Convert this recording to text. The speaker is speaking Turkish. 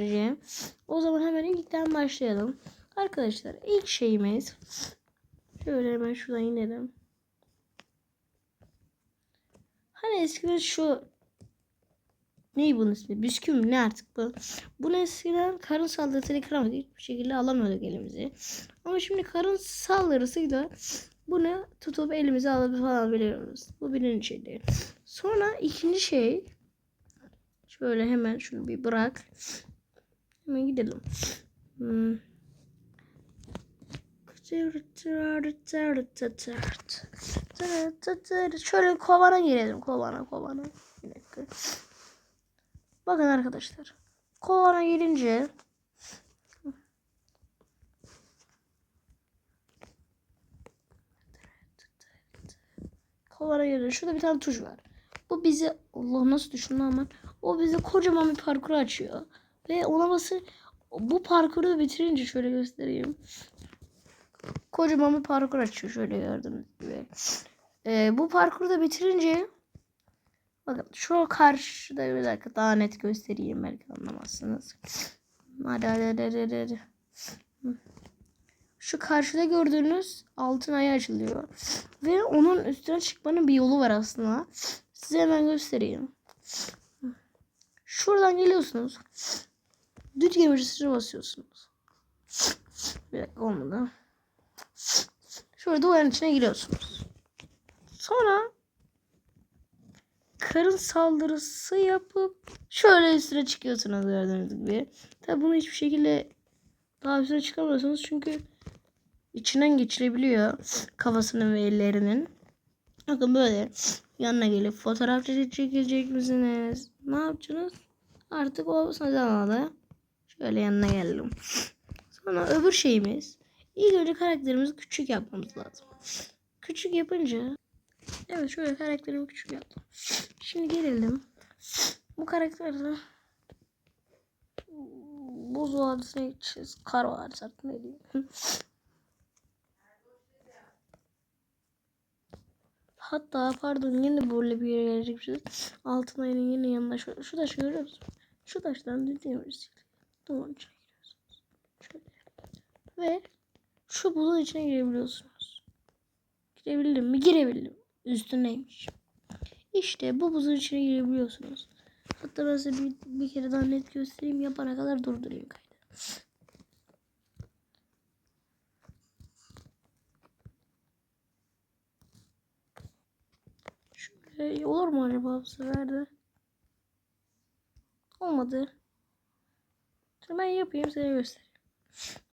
göstereceğim. O zaman hemen ilkten başlayalım. Arkadaşlar ilk şeyimiz şöyle hemen şuradan inelim. Hani eskiden şu Ney bunun ismi? Bisküvi ne artık bu? Bunu eskiden karın saldırısıyla kıramadık. Hiçbir şekilde alamıyorduk elimizi. Ama şimdi karın saldırısıyla bunu tutup elimize alıp falan biliyoruz. Bu birinci şeydi. Sonra ikinci şey şöyle hemen şunu bir bırak. Hemen gidelim. Hmm. Şöyle kovana girelim. Kovana kovana. Bakın arkadaşlar. Kovana gelince Kovana gelince şurada bir tane tuş var. Bu bize Allah nasıl düşündü ama o bize kocaman bir parkur açıyor. Ve ona bası bu parkuru bitirince şöyle göstereyim. Kocaman bir parkur açıyor şöyle gördüğünüz. Ee, bu parkuru da bitirince Bakın şu karşıda bir dakika daha net göstereyim belki anlamazsınız. Hadi hadi hadi. hadi. Şu karşıda gördüğünüz altın ayı açılıyor. Ve onun üstüne çıkmanın bir yolu var aslında. Size hemen göstereyim. Şuradan geliyorsunuz. Düt gemicisine basıyorsunuz. Bir dakika olmadı. Şurada duvarın içine giriyorsunuz. Sonra karın saldırısı yapıp şöyle üstüne çıkıyorsunuz gördüğünüz gibi. Tabi bunu hiçbir şekilde daha üstüne çıkamıyorsunuz çünkü içinden geçirebiliyor kafasının ve ellerinin. Bakın böyle yanına gelip fotoğraf çekecek misiniz? Ne yapacaksınız? Artık o zamanla şöyle yanına geldim. Sonra öbür şeyimiz ilk önce karakterimizi küçük yapmamız lazım. Küçük yapınca Evet şöyle karakterimi küçük yaptım. Şimdi gelelim. Bu karakterde buz vadisine gideceğiz. Kar vadisi artık ne diyeyim. Hatta pardon yine böyle bir yere gelecekmişiz. Altın ayının yine yanına şu, şu taşı görüyor musun? Şu taştan dediğimiz duvarın içine giriyorsunuz. Şöyle. Ve şu buzun içine girebiliyorsunuz. Girebildim mi? Girebildim üstündeymiş. İşte bu buzun içine girebiliyorsunuz. Hatta ben size bir, bir kere daha net göstereyim. Yapana kadar durdurayım kaydı. Şöyle olur mu acaba bu sefer de? Olmadı. Dur ben yapayım size göstereyim.